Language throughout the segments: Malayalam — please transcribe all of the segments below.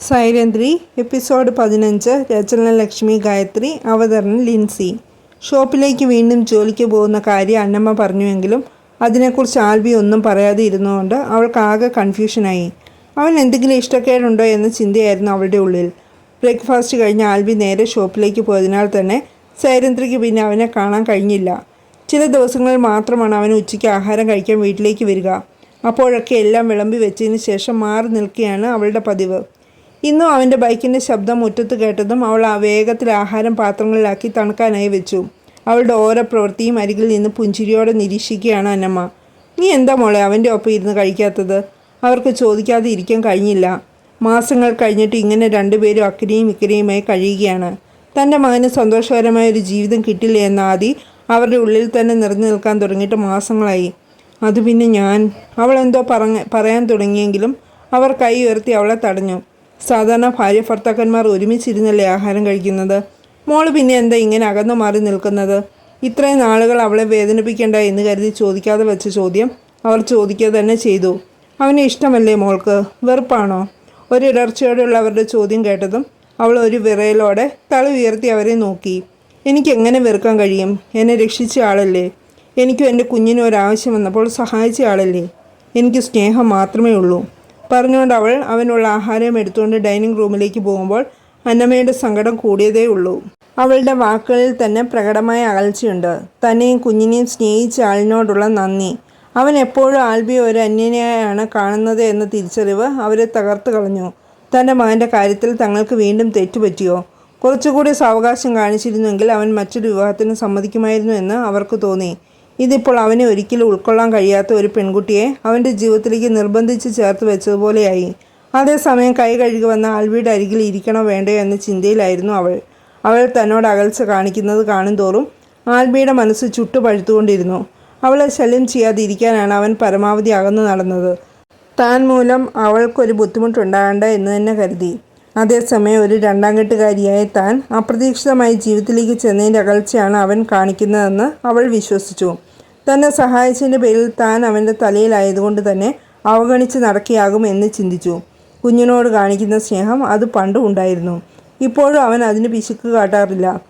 സൈരന്ധ്രി എപ്പിസോഡ് പതിനഞ്ച് രചന ലക്ഷ്മി ഗായത്രി അവതരണം ലിൻസി. ഷോപ്പിലേക്ക് വീണ്ടും ജോലിക്ക് പോകുന്ന കാര്യം അന്നമ്മ പറഞ്ഞുവെങ്കിലും അതിനെക്കുറിച്ച് ആൽബി ഒന്നും പറയാതെ ഇരുന്നുകൊണ്ട് അവൾക്ക് ആകെ കൺഫ്യൂഷനായി. അവൻ എന്തെങ്കിലും ഇഷ്ടക്കേടുണ്ടോ എന്ന ചിന്തയായിരുന്നു അവളുടെ ഉള്ളിൽ. ബ്രേക്ക്ഫാസ്റ്റ് കഴിഞ്ഞ് ആൽബി നേരെ ഷോപ്പിലേക്ക് പോയതിനാൽ തന്നെ സൈരന്ത്രിക്ക് പിന്നെ അവനെ കാണാൻ കഴിഞ്ഞില്ല. ചില ദിവസങ്ങളിൽ മാത്രമാണ് അവൻ ഉച്ചയ്ക്ക് ആഹാരം കഴിക്കാൻ വീട്ടിലേക്ക് വരിക. അപ്പോഴൊക്കെ എല്ലാം വിളമ്പി വെച്ചതിന് ശേഷം മാറി നിൽക്കുകയാണ് അവളുടെ പതിവ്. ഇന്നും അവന്റെ ബൈക്കിന്റെ ശബ്ദം മുറ്റത്ത് കേട്ടതും അവൾ ആ വേഗത്തിൽ ആഹാരം പാത്രങ്ങളിലാക്കി തണുക്കാനായി വെച്ചു. അവളുടെ ഓരോ പ്രവൃത്തിയും അരികിൽ നിന്ന് പുഞ്ചിരിയോടെ നിരീക്ഷിക്കുകയാണ് അന്നമ്മ. നീ എന്താ മോളെ അവന്റെ ഒപ്പം ഇരുന്ന് കഴിക്കാത്തത്? അവർക്ക് ചോദിക്കാതെ ഇരിക്കാൻ കഴിഞ്ഞില്ല. മാസങ്ങൾ കഴിഞ്ഞിട്ട് ഇങ്ങനെ രണ്ടുപേരും അക്കരയും ഇക്കരയുമായി കഴിയുകയാണ്. തന്റെ മകന് സന്തോഷകരമായ ഒരു ജീവിതം കിട്ടില്ല എന്ന ആദി അവരുടെ ഉള്ളിൽ തന്നെ നിറഞ്ഞു നിൽക്കാൻ തുടങ്ങിയിട്ട് മാസങ്ങളായി. അത് പിന്നെ ഞാൻ. അവൾ എന്തോ പറയാൻ തുടങ്ങിയെങ്കിലും അവർ കൈ ഉയർത്തി അവളെ തടഞ്ഞു. സാധാരണ ഭാര്യ ഭർത്താക്കന്മാർ ഒരുമിച്ചിരുന്നല്ലേ ആഹാരം കഴിക്കുന്നത്? മോൾ പിന്നെ എന്താ ഇങ്ങനെ അകന്നു മാറി നിൽക്കുന്നത്? ഇത്രയും നാളുകൾ അവളെ വേദനിപ്പിക്കേണ്ട എന്ന് കരുതി ചോദിക്കാതെ വെച്ച ചോദ്യം അവർ ചോദിക്കുക തന്നെ ചെയ്തു. അവന് ഇഷ്ടമല്ലേ മോൾക്ക്? വെറുപ്പാണോ? ഒരിടർച്ചയോടെയുള്ള അവരുടെ ചോദ്യം കേട്ടതും അവൾ ഒരു വിറയലോടെ തല ഉയർത്തി അവരെ നോക്കി. എനിക്ക് എങ്ങനെ വെറുക്കാൻ കഴിയും? എന്നെ രക്ഷിച്ച ആളല്ലേ? എനിക്കും എന്റെ കുഞ്ഞിനും ഒരാവശ്യം വന്നപ്പോൾ സഹായിച്ച ആളല്ലേ? എനിക്ക് സ്നേഹം മാത്രമേ ഉള്ളൂ. പറഞ്ഞുകൊണ്ട് അവൾ അവനുള്ള ആഹാരം എടുത്തുകൊണ്ട് ഡൈനിങ് റൂമിലേക്ക് പോകുമ്പോൾ അന്നമ്മയുടെ സങ്കടം കൂടിയതേ ഉള്ളൂ. അവളുടെ വാക്കുകളിൽ തന്നെ പ്രകടമായ അകൽച്ചയുണ്ട്. തന്നെയും കുഞ്ഞിനെയും സ്നേഹിച്ച ആളിനോടുള്ള നന്ദി. അവൻ എപ്പോഴും ആൽബിയെ ഒരു അന്യനെയാണ് കാണുന്നത് എന്ന തിരിച്ചറിവ് അവരെ തകർത്ത് കളഞ്ഞു. തന്റെ മകന്റെ കാര്യത്തിൽ തങ്ങൾക്ക് വീണ്ടും തെറ്റുപറ്റിയോ? കുറച്ചുകൂടി സാവകാശം കാണിച്ചിരുന്നെങ്കിൽ അവൻ മറ്റൊരു വിവാഹത്തിന് സമ്മതിക്കുമായിരുന്നു എന്ന് അവർക്ക് തോന്നി. ഇതിപ്പോൾ അവനെ ഒരിക്കലും ഉൾക്കൊള്ളാൻ കഴിയാത്ത ഒരു പെൺകുട്ടിയെ അവന്റെ ജീവിതത്തിലേക്ക് നിർബന്ധിച്ച് ചേർത്ത് വെച്ചതുപോലെയായി. അതേസമയം കൈ കഴുകി വന്ന ആൽവിയുടെ അരികിൽ ഇരിക്കണോ വേണ്ടയോ എന്ന ചിന്തയിലായിരുന്നു അവൾ. അവൾ തന്നോട് അകൽച്ച കാണിക്കുന്നത് കാണും തോറും ആൽബിയുടെ മനസ്സ് ചുട്ടുപഴുത്തുകൊണ്ടിരുന്നു. അവളെ ശല്യം ചെയ്യാതെ ഇരിക്കാനാണ് അവൻ പരമാവധി അകന്നു നടന്നത്. താൻ മൂലം അവൾക്കൊരു ബുദ്ധിമുട്ടുണ്ടാകണ്ട എന്ന് തന്നെ കരുതി. അതേസമയം ഒരു രണ്ടാം കെട്ടുകാരിയായ താൻ അപ്രതീക്ഷിതമായി ജീവിതത്തിലേക്ക് ചെന്നതിന്റെ അകൽച്ചയാണ് അവൻ കാണിക്കുന്നതെന്ന് അവൾ വിശ്വസിച്ചു. തന്നെ സഹായിച്ചതിന്റെ പേരിൽ താൻ അവന്റെ തലയിലായതുകൊണ്ട് തന്നെ അവഗണിച്ച് നടക്കിയാകും എന്ന് ചിന്തിച്ചു. കുഞ്ഞിനോട് കാണിക്കുന്ന സ്നേഹം അത് പണ്ടും ഉണ്ടായിരുന്നു. ഇപ്പോഴും അവൻ അതിന് പിശുക്ക് കാട്ടാറില്ല.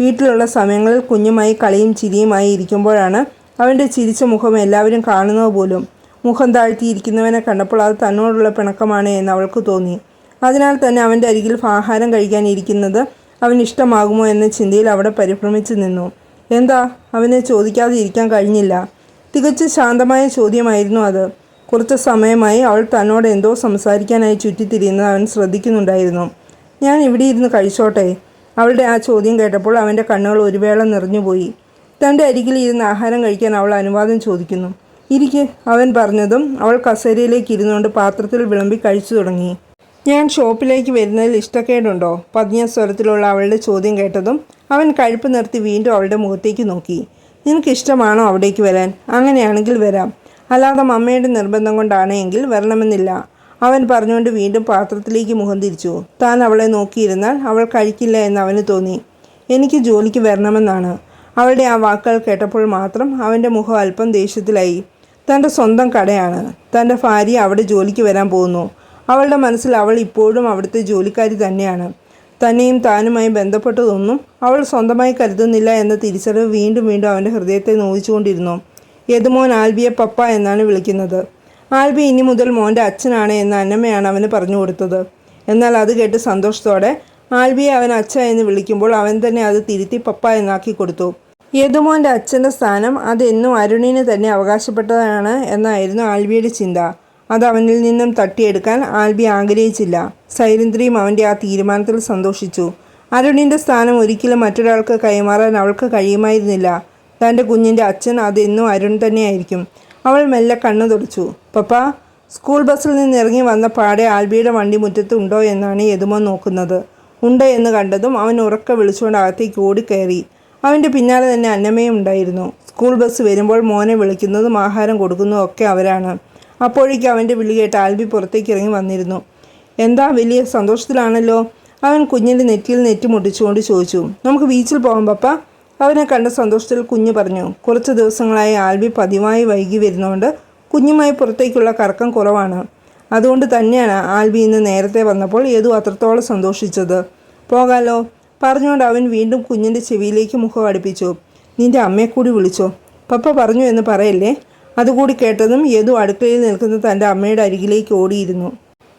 വീട്ടിലുള്ള സമയങ്ങളിൽ കുഞ്ഞുമായി കളിയും ചിരിയുമായി ഇരിക്കുമ്പോഴാണ് അവന്റെ ചിരിച്ച മുഖം എല്ലാവരും കാണുന്നത് പോലും. മുഖം താഴ്ത്തിയിരിക്കുന്നവനെ കണ്ടപ്പോൾ അത് തന്നോടുള്ള പിണക്കമാണ് എന്ന് അവൾക്ക് തോന്നി. അതിനാൽ തന്നെ അവന്റെ അരികിൽ ആഹാരം കഴിക്കാനിരിക്കുന്നത് അവൻ ഇഷ്ടമാകുമോ എന്ന ചിന്തയിൽ അവിടെ പരിഭ്രമിച്ചു നിന്നു. എന്താ? അവനെ ചോദിക്കാതെ ഇരിക്കാൻ കഴിഞ്ഞില്ല. തികച്ചും ശാന്തമായ ചോദ്യമായിരുന്നു അത്. കുറച്ച് സമയമായി അവൾ തന്നോട് എന്തോ സംസാരിക്കാനായി ചുറ്റിത്തിരിയുന്നത് അവൻ ശ്രദ്ധിക്കുന്നുണ്ടായിരുന്നു. ഞാൻ ഇവിടെ ഇരുന്ന് കഴിച്ചോട്ടെ? അവളുടെ ആ ചോദ്യം കേട്ടപ്പോൾ അവന്റെ കണ്ണുകൾ ഒരു വേള നിറഞ്ഞുപോയി. തന്റെ അരികിൽ ഇരുന്ന് ആഹാരം കഴിക്കാൻ അവൾ അനുവാദം ചോദിക്കുന്നു. ഇരിക്കെ അവൻ പറഞ്ഞതും അവൾ കസേരയിലേക്ക് ഇരുന്നുകൊണ്ട് പാത്രത്തിൽ വിളമ്പി കഴിച്ചു തുടങ്ങി. ഞാൻ ഷോപ്പിലേക്ക് വരുന്നതിൽ ഇഷ്ടക്കേടുണ്ടോ? പതിഞ്ഞ സ്വരത്തിലുള്ള അവളുടെ ചോദ്യം കേട്ടതും അവൻ കഴുപ്പ് നിർത്തി വീണ്ടും അവളുടെ മുഖത്തേക്ക് നോക്കി. നിനക്ക് ഇഷ്ടമാണോ അവിടേക്ക് വരാൻ? അങ്ങനെയാണെങ്കിൽ വരാം. അല്ലാതെ മമ്മയുടെ നിർബന്ധം കൊണ്ടാണ് എങ്കിൽ വരണമെന്നില്ല. അവൻ പറഞ്ഞുകൊണ്ട് വീണ്ടും പാത്രത്തിലേക്ക് മുഖം തിരിച്ചു. താൻ അവളെ നോക്കിയിരുന്നാൽ അവൾ കഴിക്കില്ല എന്ന് അവന് തോന്നി. എനിക്ക് ജോലിക്ക് വരണമെന്നാണ്. അവളുടെ ആ വാക്കുകൾ കേട്ടപ്പോൾ മാത്രം അവന്റെ മുഖം അല്പം ദേഷ്യത്തിലായി. തന്റെ സ്വന്തം കടയാണ്. തന്റെ ഭാര്യ അവിടെ ജോലിക്ക് വരാൻ പോകുന്നു. അവളുടെ മനസ്സിൽ അവൾ ഇപ്പോഴും അവിടുത്തെ ജോലിക്കാരി തന്നെയാണ്. തന്നെയും താനുമായി ബന്ധപ്പെട്ടതൊന്നും അവൾ സ്വന്തമായി കരുതുന്നില്ല എന്ന തിരിച്ചറിവ് വീണ്ടും വീണ്ടും അവന്റെ ഹൃദയത്തെ നോവിച്ചുകൊണ്ടിരുന്നു. യദുമോൻ ആൽബിയെ പപ്പ എന്നാണ് വിളിക്കുന്നത്. ആൽബി ഇനി മുതൽ മോന്റെ അച്ഛനാണ് എന്ന് അന്നമ്മയാണ് അവന് പറഞ്ഞു കൊടുത്തത്. എന്നാൽ അത് കേട്ട് സന്തോഷത്തോടെ ആൽബിയെ അവൻ അച്ഛ എന്ന് വിളിക്കുമ്പോൾ അവൻ തന്നെ അത് തിരുത്തി പപ്പ എന്നാക്കി കൊടുത്തു. യദുമോന്റെ അച്ഛന്റെ സ്ഥാനം അതെന്നും അരുണിന് തന്നെ അവകാശപ്പെട്ടതാണ് എന്നായിരുന്നു ആൽബിയുടെ ചിന്ത. അത് അവനിൽ നിന്നും തട്ടിയെടുക്കാൻ ആൽബി ആഗ്രഹിച്ചില്ല. സൈരന്ദ്രിയും അവന്റെ ആ തീരുമാനത്തിൽ സന്തോഷിച്ചു. അരുണിന്റെ സ്ഥാനം ഒരിക്കലും മറ്റൊരാൾക്ക് കൈമാറാൻ അവൾക്ക് കഴിയുമായിരുന്നില്ല. തന്റെ കുഞ്ഞിന്റെ അച്ഛൻ അതെന്നും അരുൺ തന്നെയായിരിക്കും. അവൾ മെല്ലെ കണ്ണു തുടച്ചു. പപ്പ സ്കൂൾ ബസ്സിൽ നിന്ന് ഇറങ്ങി വന്ന പാടെ ആൽബിയുടെ വണ്ടി മുറ്റത്ത് ഉണ്ടോ എന്നാണ് യതുമോ നോക്കുന്നത്. ഉണ്ട് എന്ന് കണ്ടതും അവൻ ഉറക്ക വിളിച്ചുകൊണ്ട് അകത്തേക്ക് ഓടിക്കയറി. അവന്റെ പിന്നാലെ തന്നെ അന്നമ്മയും ഉണ്ടായിരുന്നു. സ്കൂൾ ബസ് വരുമ്പോൾ മോനെ വിളിക്കുന്നതും ആഹാരം കൊടുക്കുന്നതും ഒക്കെ അവരാണ്. അപ്പോഴേക്കും അവന്റെ വിളി കേട്ട് ആൽബി പുറത്തേക്ക് ഇറങ്ങി വന്നിരുന്നു. എന്താ വലിയ സന്തോഷത്തിലാണല്ലോ? അവൻ കുഞ്ഞിന്റെ നെറ്റിയിൽ നെറ്റി മുട്ടിച്ചുകൊണ്ട് ചോദിച്ചു. നമുക്ക് ബീച്ചിൽ പോകാം പപ്പ. അവനെ കണ്ട സന്തോഷത്തിൽ കുഞ്ഞ് പറഞ്ഞു. കുറച്ച് ദിവസങ്ങളായി ആൽബി പതിവായി വൈകി വരുന്നതുകൊണ്ട് കുഞ്ഞുമായി പുറത്തേക്കുള്ള കറക്കം കുറവാണ്. അതുകൊണ്ട് തന്നെയാണ് ആൽബി ഇന്ന് നേരത്തെ വന്നപ്പോൾ ഏതു അത്രത്തോളം സന്തോഷിച്ചത്. പോകാലോ. പറഞ്ഞുകൊണ്ട് അവൻ വീണ്ടും കുഞ്ഞിന്റെ ചെവിയിലേക്ക് മുഖം അടുപ്പിച്ചു. നിന്റെ അമ്മയെ കൂടി വിളിച്ചോ. പപ്പ പറഞ്ഞു എന്ന് പറയല്ലേ? അതുകൂടി കേട്ടതും യദു അടുക്കളയിൽ നിൽക്കുന്ന തന്റെ അമ്മയുടെ അരികിലേക്ക് ഓടിയിരുന്നു.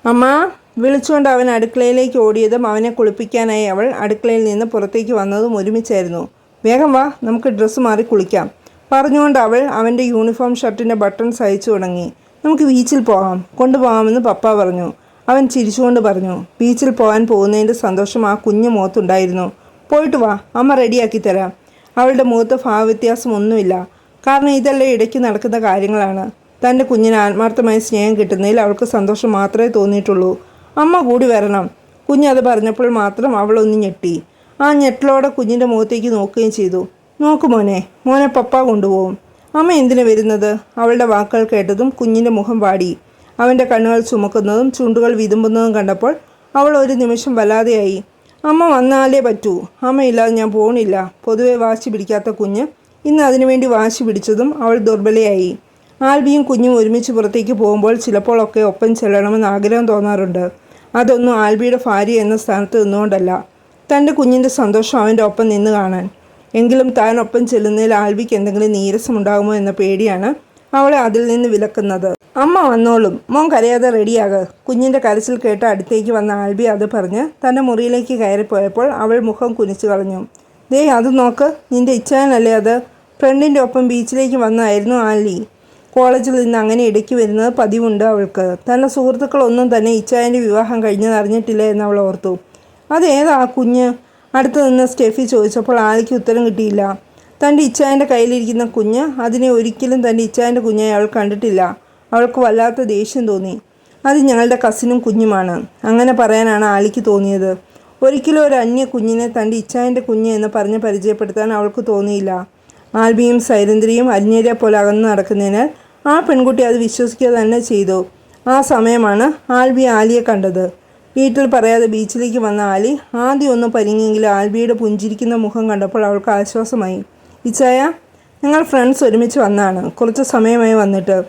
അമ്മ വിളിച്ചുകൊണ്ട് അവൻ അടുക്കളയിലേക്ക് ഓടിയതും അവനെ കുളിപ്പിക്കാനായി അവൾ അടുക്കളയിൽ നിന്ന് പുറത്തേക്ക് വന്നതും ഒരുമിച്ചായിരുന്നു. വേഗം വാ നമുക്ക് ഡ്രസ്സ് മാറി കുളിക്കാം. പറഞ്ഞുകൊണ്ട് അവൾ അവന്റെ യൂണിഫോം ഷർട്ടിന്റെ ബട്ടൺ സഹിച്ചു തുടങ്ങി. നമുക്ക് ബീച്ചിൽ പോകാം കൊണ്ടുപോകാമെന്ന് പപ്പ പറഞ്ഞു. അവൻ ചിരിച്ചുകൊണ്ട് പറഞ്ഞു. ബീച്ചിൽ പോകാൻ പോകുന്നതിന്റെ സന്തോഷം ആ കുഞ്ഞു മുഖത്തുണ്ടായിരുന്നു. പോയിട്ട് വാ അമ്മ റെഡിയാക്കി തരാം. അവളുടെ മുഖത്ത് ഭാവവ്യത്യാസം ഒന്നുമില്ല. കാരണം ഇതെല്ലാം ഇടയ്ക്ക് നടക്കുന്ന കാര്യങ്ങളാണ്. തന്റെ കുഞ്ഞിന് ആത്മാർത്ഥമായ സ്നേഹം കിട്ടുന്നതിൽ അവൾക്ക് സന്തോഷം മാത്രമേ തോന്നിയിട്ടുള്ളൂ. അമ്മ കൂടി വരണം. കുഞ്ഞത് പറഞ്ഞപ്പോൾ മാത്രം അവളൊന്ന് ഞെട്ടി. ആ ഞെട്ടലോടെ കുഞ്ഞിന്റെ മുഖത്തേക്ക് നോക്കുകയും ചെയ്തു. നോക്ക് മോനെ മോനെ പപ്പ കൊണ്ടുപോകും. അമ്മ എന്തിനു വരുന്നത്? അവളുടെ വാക്കുകൾ കേട്ടതും കുഞ്ഞിന്റെ മുഖം വാടി. അവന്റെ കണ്ണുകൾ ചുമക്കുന്നതും ചുണ്ടുകൾ വിതുമ്പുന്നതും കണ്ടപ്പോൾ അവൾ ഒരു നിമിഷം വല്ലാതെയായി. അമ്മ വന്നാലേ പറ്റൂ. അമ്മയില്ലാതെ ഞാൻ പോണില്ല. പൊതുവെ വാശി പിടിക്കാത്ത കുഞ്ഞ് ഇന്ന് അതിനുവേണ്ടി വാശി പിടിച്ചതും അവൾ ദുർബലയായി. ആൽബിയും കുഞ്ഞും ഒരുമിച്ച് പുറത്തേക്ക് പോകുമ്പോൾ ചിലപ്പോഴൊക്കെ ഒപ്പം ചെല്ലണമെന്ന് ആഗ്രഹം തോന്നാറുണ്ട്. അതൊന്നും ആൽബിയുടെ ഭാര്യ എന്ന സ്ഥാനത്ത് നിന്നുകൊണ്ടല്ല. തന്റെ കുഞ്ഞിന്റെ സന്തോഷം അവന്റെ ഒപ്പം നിന്ന് കാണാൻ. എങ്കിലും താൻ ഒപ്പം ചെല്ലുന്നതിൽ ആൽബിക്ക് എന്തെങ്കിലും നീരസമുണ്ടാകുമോ എന്ന പേടിയാണ് അവളെ അതിൽ നിന്ന് വിലക്കുന്നത്. അമ്മ വന്നോളും. മോൻ കരയാതെ റെഡിയാകുക കുഞ്ഞിന്റെ കരച്ചിൽ കേട്ട് അടുത്തേക്ക് വന്ന ആൽബി അത് പറഞ്ഞ് തന്റെ മുറിയിലേക്ക് കയറിപ്പോയപ്പോൾ അവൾ മുഖം കുനിച്ചു കളഞ്ഞു. ദേ അത് നോക്ക്. നിന്റെ ഇച്ഛാനല്ലേ അത്? ഫ്രണ്ടിന്റെ ഒപ്പം ബീച്ചിലേക്ക് വന്നായിരുന്നു ആലി കോളേജിൽ നിന്ന് അങ്ങനെ ഇടയ്ക്ക് വരുന്നത് പതിവുണ്ട് അവൾക്ക്. തന്റെ സുഹൃത്തുക്കളൊന്നും തന്നെ ഇച്ചായന്റെ വിവാഹം കഴിഞ്ഞത് അറിഞ്ഞിട്ടില്ല എന്ന് അവൾ ഓർത്തു. അതേതാ കുഞ്ഞ്? അടുത്ത് നിന്ന് സ്റ്റെഫി ചോദിച്ചപ്പോൾ ആലിക്ക് ഉത്തരം കിട്ടിയില്ല. തന്റെ ഇച്ചായന്റെ കയ്യിലിരിക്കുന്ന കുഞ്ഞ്? അതിനെ ഒരിക്കലും തന്റെ ഇച്ചായന്റെ കുഞ്ഞായി അവൾ കണ്ടിട്ടില്ല. അവൾക്ക് വല്ലാത്ത ദേഷ്യം തോന്നി. അത് ഞങ്ങളുടെ കസിനും കുഞ്ഞുമാണ്. അങ്ങനെ പറയാനാണ് ആലിക്ക് തോന്നിയത്. ഒരിക്കലും ഒരു അന്യ കുഞ്ഞിനെ തന്റെ ഇച്ചായന്റെ കുഞ്ഞ് എന്ന് പറഞ്ഞ് പരിചയപ്പെടുത്താൻ അവൾക്ക് തോന്നിയില്ല. ആൽബിയും സൈരന്ദ്രിയും അന്യരെ പോലെ അകന്നു നടക്കുന്നതിനാൽ ആ പെൺകുട്ടി അത് വിശ്വസിക്കുക തന്നെ ചെയ്തു. ആ സമയമാണ് ആൽബി ആലിയെ കണ്ടത്. വീട്ടിൽ പറയാതെ ബീച്ചിലേക്ക് വന്ന ആലി ആദ്യം ഒന്ന് പരിങ്ങിയെങ്കിലും ആൽബിയുടെ പുഞ്ചിരിക്കുന്ന മുഖം കണ്ടപ്പോൾ അവൾക്ക് ആശ്വാസമായി. ഇച്ചായ ഞങ്ങൾ ഫ്രണ്ട്സ് ഒരുമിച്ച് വന്നാണ്. കുറച്ച് സമയമായി വന്നിട്ട്.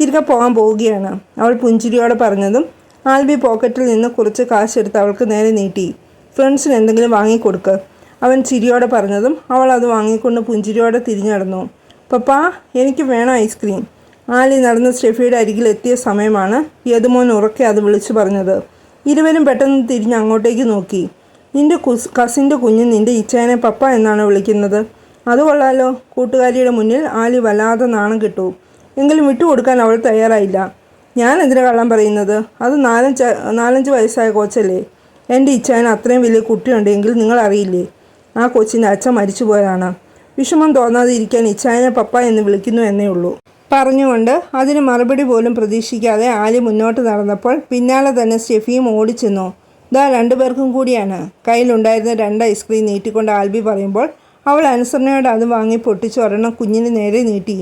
തിരികെ പോകാൻ പോവുകയാണ്. അവൾ പുഞ്ചിരിയോടെ പറഞ്ഞതും ആൽബി പോക്കറ്റിൽ നിന്ന് കുറച്ച് കാശെടുത്ത് അവൾക്ക് നേരെ നീട്ടി. ഫ്രണ്ട്സിന് എന്തെങ്കിലും വാങ്ങിക്കൊടുക്ക്. അവൻ ചിരിയോടെ പറഞ്ഞതും അവൾ അത് വാങ്ങിക്കൊണ്ട് പുഞ്ചിരിയോടെ തിരിഞ്ഞു നടന്നു. പപ്പാ എനിക്ക് വേണം ഐസ്ക്രീം ആലി നടന്ന് സ്റ്റെഫിയുടെ അരികിൽ എത്തിയ സമയമാണ് യദുമോൻ ഉറക്കെ അത് വിളിച്ചു പറഞ്ഞത്. ഇരുവരും പെട്ടെന്ന് തിരിഞ്ഞ് അങ്ങോട്ടേക്ക് നോക്കി. നിന്റെ കുസ് കസിന്റെ കുഞ്ഞ് നിന്റെ ഇച്ചയനെ പപ്പ എന്നാണ് വിളിക്കുന്നത്. അത് കൊള്ളാലോ. കൂട്ടുകാരിയുടെ മുന്നിൽ ആലി വല്ലാതെ നാണം കിട്ടു. എങ്കിലും വിട്ടുകൊടുക്കാൻ അവൾ തയ്യാറായില്ല. ഞാൻ എന്തിനാ കള്ളം പറയുന്നത്? അത് നാലഞ്ച് നാലഞ്ച് വയസ്സായ കോച്ചല്ലേ. എന്റെ ഇച്ചായൻ അത്രയും വലിയ കുട്ടിയുണ്ടെങ്കിൽ നിങ്ങൾ അറിയില്ലേ ആ കൊച്ചിന്റെ അച്ഛൻ മരിച്ചുപോയതാണ്. വിഷമം തോന്നാതെ ഇരിക്കാൻ ഇച്ചായനെ പപ്പ എന്ന് വിളിക്കുന്നു എന്നേ ഉള്ളൂ. പറഞ്ഞുകൊണ്ട് അതിന് മറുപടി പോലും പ്രതീക്ഷിക്കാതെ ആലി മുന്നോട്ട് നടന്നപ്പോൾ പിന്നാലെ തന്നെ സ്റ്റെഫിയും ഓടിച്ചെന്നു ദാ രണ്ടുപേർക്കും കൂടിയാണ്. കയ്യിലുണ്ടായിരുന്ന രണ്ട് ഐസ്ക്രീം നീട്ടിക്കൊണ്ട് ആൽബി പറയുമ്പോൾ അവൾ അനുസരണയോടെ അത് വാങ്ങി പൊട്ടിച്ച് ഒരെണ്ണം കുഞ്ഞിന് നേരെ നീട്ടി.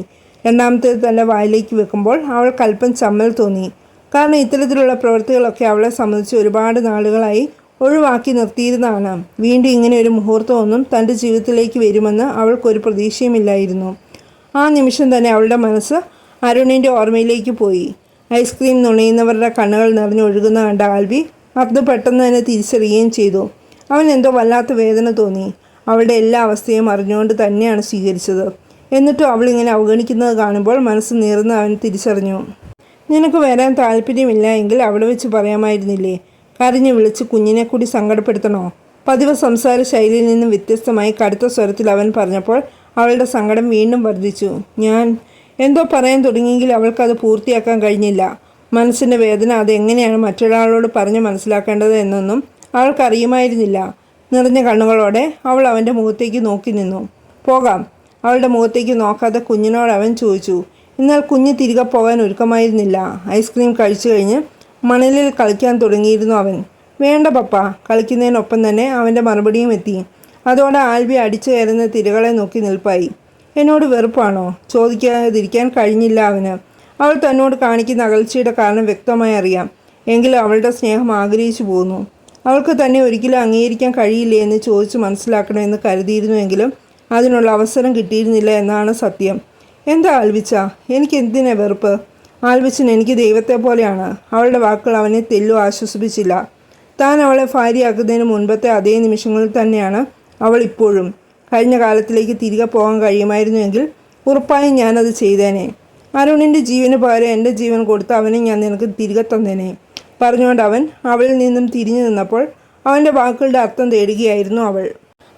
രണ്ടാമത്തേത് തന്നെ വായിലേക്ക് വെക്കുമ്പോൾ അവൾ അല്പം ചമ്മൽ തോന്നി. കാരണം ഇത്തരത്തിലുള്ള പ്രവൃത്തികളൊക്കെ അവളെ സംബന്ധിച്ച് ഒരുപാട് നാളുകളായി ഒഴിവാക്കി നിർത്തിയിരുന്നതാണ് വീണ്ടും ഇങ്ങനെ ഒരു മുഹൂർത്തമൊന്നും തന്റെ ജീവിതത്തിലേക്ക് വരുമെന്ന് അവൾക്കൊരു പ്രതീക്ഷയുമില്ലായിരുന്നു. ആ നിമിഷം തന്നെ അവളുടെ മനസ്സ് അരുണിന്റെ ഓർമ്മയിലേക്ക് പോയി. ഐസ്ക്രീം നുണയുന്നവരുടെ കണ്ണുകൾ നിറഞ്ഞൊഴുകുന്ന കണ്ട ആൽബി അത് പെട്ടെന്ന് തന്നെ തിരിച്ചറിയുകയും ചെയ്തു. അവൻ എന്തോ വല്ലാത്ത വേദന തോന്നി. അവളുടെ എല്ലാ അവസ്ഥയും അറിഞ്ഞുകൊണ്ട് തന്നെയാണ് സ്വീകരിച്ചത്. എന്നിട്ടും അവളിങ്ങനെ അവഗണിക്കുന്നത് കാണുമ്പോൾ മനസ്സ് നീറുന്ന അവൻ തിരിച്ചറിഞ്ഞു. നിനക്ക് വരാൻ താല്പര്യമില്ല എങ്കിൽ അവിടെ വെച്ച് പറയാമായിരുന്നില്ലേ? കരഞ്ഞു വിളിച്ച് കുഞ്ഞിനെ കൂടി സങ്കടപ്പെടുത്തണോ? പതിവ് സംസാര ശൈലിയിൽ നിന്നും വ്യത്യസ്തമായി കടുത്ത സ്വരത്തിൽ അവൻ പറഞ്ഞപ്പോൾ അവളുടെ സങ്കടം വീണ്ടും വർദ്ധിച്ചു. ഞാൻ എന്തോ പറയാൻ തുടങ്ങിയെങ്കിൽ അവൾക്കത് പൂർത്തിയാക്കാൻ കഴിഞ്ഞില്ല. മനസ്സിന്റെ വേദന അതെങ്ങനെയാണ് മറ്റൊരാളോട് പറഞ്ഞ് മനസ്സിലാക്കേണ്ടത് എന്നൊന്നും അവൾക്കറിയുമായിരുന്നില്ല. നിറഞ്ഞ കണ്ണുകളോടെ അവൾ അവന്റെ മുഖത്തേക്ക് നോക്കി നിന്നു. പോകാം. അവളുടെ മുഖത്തേക്ക് നോക്കാതെ കുഞ്ഞിനോട് അവൻ ചോദിച്ചു. എന്നാൽ കുഞ്ഞ് തിരികെ പോകാൻ ഒരുക്കമായിരുന്നില്ല. ഐസ്ക്രീം കഴിച്ചു കഴിഞ്ഞ് മണലിൽ കളിക്കാൻ തുടങ്ങിയിരുന്നു അവൻ. വേണ്ട പപ്പ. കളിക്കുന്നതിനൊപ്പം തന്നെ അവന്റെ മറുപടിയും എത്തി. അതോടെ ആൽബി അടിച്ചു കയറുന്ന തിരകളെ നോക്കി നിൽപ്പായി. എന്നോട് വെറുപ്പാണോ? ചോദിക്കാതിരിക്കാൻ കഴിഞ്ഞില്ല അവന്. അവൾ തന്നോട് കാണിക്കുന്ന അകൽച്ചയുടെ കാരണം വ്യക്തമായി അറിയാം. എങ്കിലും അവളുടെ സ്നേഹം ആഗ്രഹിച്ചു പോകുന്നു അവൾക്ക് തന്നെ ഒരിക്കലും അംഗീകരിക്കാൻ കഴിയില്ലേ എന്ന് ചോദിച്ച് മനസ്സിലാക്കണമെന്ന് കരുതിയിരുന്നുവെങ്കിലും അതിനുള്ള അവസരം കിട്ടിയിരുന്നില്ല എന്നാണ് സത്യം. എന്താ ആൽവിച്ച എനിക്ക് എന്തിനാ വെറുപ്പ്? ആൽബച്ചൻ എനിക്ക് ദൈവത്തെ പോലെയാണ്. അവളുടെ വാക്കുകൾ അവനെ തെല്ലു ആശ്വസിപ്പിച്ചില്ല. താൻ അവളെ ഭാര്യയാക്കുന്നതിന് മുൻപത്തെ അതേ നിമിഷങ്ങളിൽ തന്നെയാണ് അവൾ ഇപ്പോഴും. കഴിഞ്ഞ കാലത്തിലേക്ക് തിരികെ പോകാൻ കഴിയുമായിരുന്നുവെങ്കിൽ ഉറപ്പായും ഞാനത് ചെയ്തേനെ. അരുണിന്റെ ജീവന് പകരം എന്റെ ജീവൻ കൊടുത്ത് അവനെ ഞാൻ നിനക്ക് തിരികെ തന്നേനെ. പറഞ്ഞുകൊണ്ട് അവൻ അവളിൽ നിന്നും തിരിഞ്ഞു നിന്നപ്പോൾ അവന്റെ വാക്കുകളുടെ അർത്ഥം തേടുകയായിരുന്നു അവൾ.